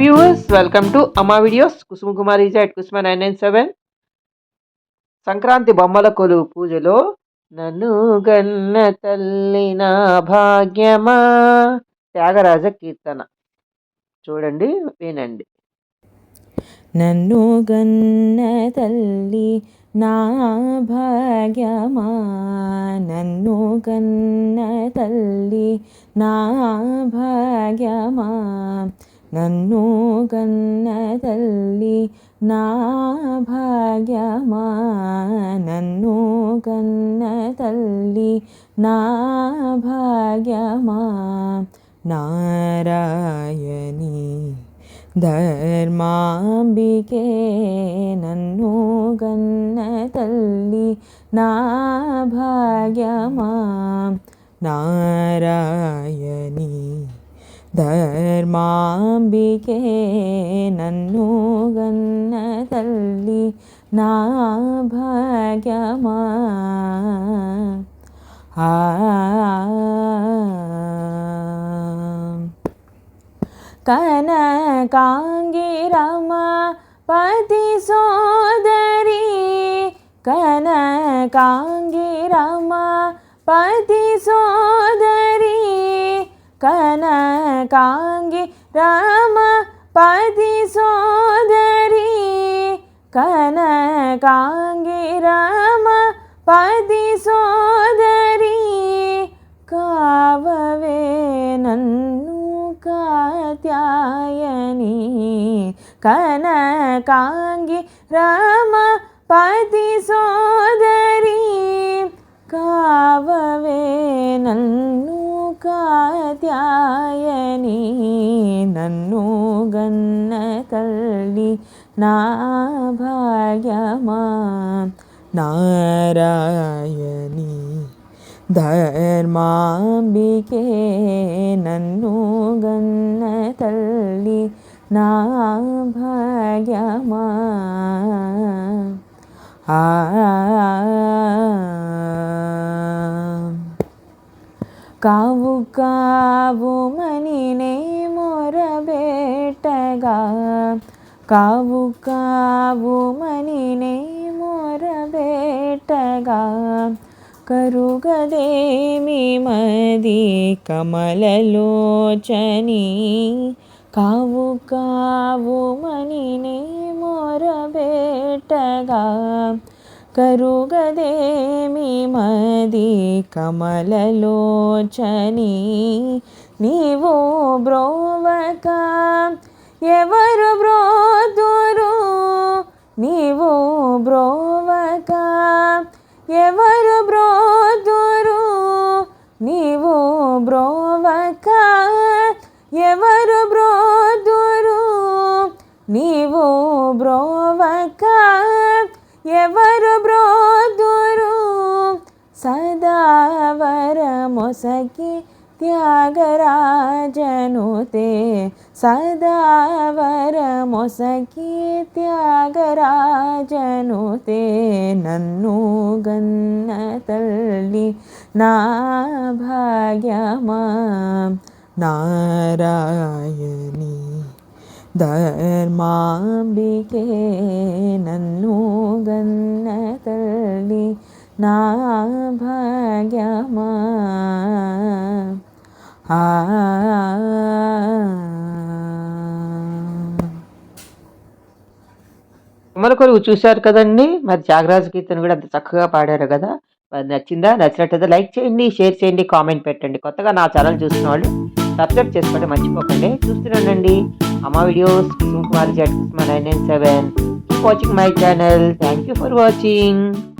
Viewers welcome to Amma videos Kusuma Kumar is at Kusuma nine nine seven Sankranti బొమ్మల కొలువు పూజలో నన్ను గన్న తల్లి నా భాగ్యమా? త్యాగరాజ కీర్తన. చూడండి వినండి. నన్ను గన్న తల్లి ഭാഗ്യമാനന്നു കന്ന തല്ലി നാ ഭാഗ്യമാ നന്നു കന്ന തല്ലി നാ ഭാഗ്യമാ നന്നു കന്ന തല്ലി നാ ഭാഗ്യമാ നാരായണീ ಧರ್ಮಾಂಬಿಕೆ ನನ್ನು ಗನ್ನ ತಲ್ಲಿ ನಾ ಭಾಗ್ಯಮಾ ನಾರಾಯಣಿ ಧರ್ಮಾಂಬಿಕೆ ನನ್ನು ಗನ್ನ ತಲ್ಲಿ ನಾ ಭಾಗ್ಯಮಾ ಆ ಕನ కనకాంగిరమ పతి సోదరి కనకాంగిరమ పతి సోదరి కనకాంగి రామ పతి సోదరి కనకాంగి రామ పతి సోదరి కావవే నన్ను ्यायनी कनकाङ्गि रम पति सोदरी कावे नन्नु कात्यायनी नन्नु गन्न कल्लि नाभाग्यमा। नार ధర్మాంబికే నన్ను గన్న తల్లి నా భాగ్యమా ఆ కావు కావు మనినే మొరబెట్టగా కావు కావు మనినే మొరబెట్టగా కరుగదేమి మది కమలలోచని? కావు కావు మనినే మొరబేటగా కరుగదేమి మది కమలలోచని? నీవు బ్రోవక? ఎవరు బ్రోదురు నీవు బ్రోవక? ఎవరు బ్రో బ్రోవక ఎవరు బ్రోదురు? నీవు బ్రోవక ఎవరు బ్రోదురు? సదావర మొసకి త్యాగరాజనుతే సదావర మొసకి త్యాగరాజనుతే నన్ను గన్న తల్లి. నా భాగ్యమా నారాయణి ధర్మాంబికే నన్ను గన్న తల్లి నా భాగ్యమా? ఆ. చూశారు కదండి? మరి త్యాగరాజ కీర్తన కూడా అంత చక్కగా పాడారు కదా? నచ్చిందా? నచ్చినట్టయితే లైక్ చేయండి షేర్ చేయండి కామెంట్ పెట్టండి. కొత్తగా నా ఛానల్ చూస్తున్న వాళ్ళు సబ్స్క్రైబ్ చేసుకోండి మర్చిపోకండి. చూస్తున్నానండి Amma videos Kumar at nine nine seven. Watching my channel thank you for watching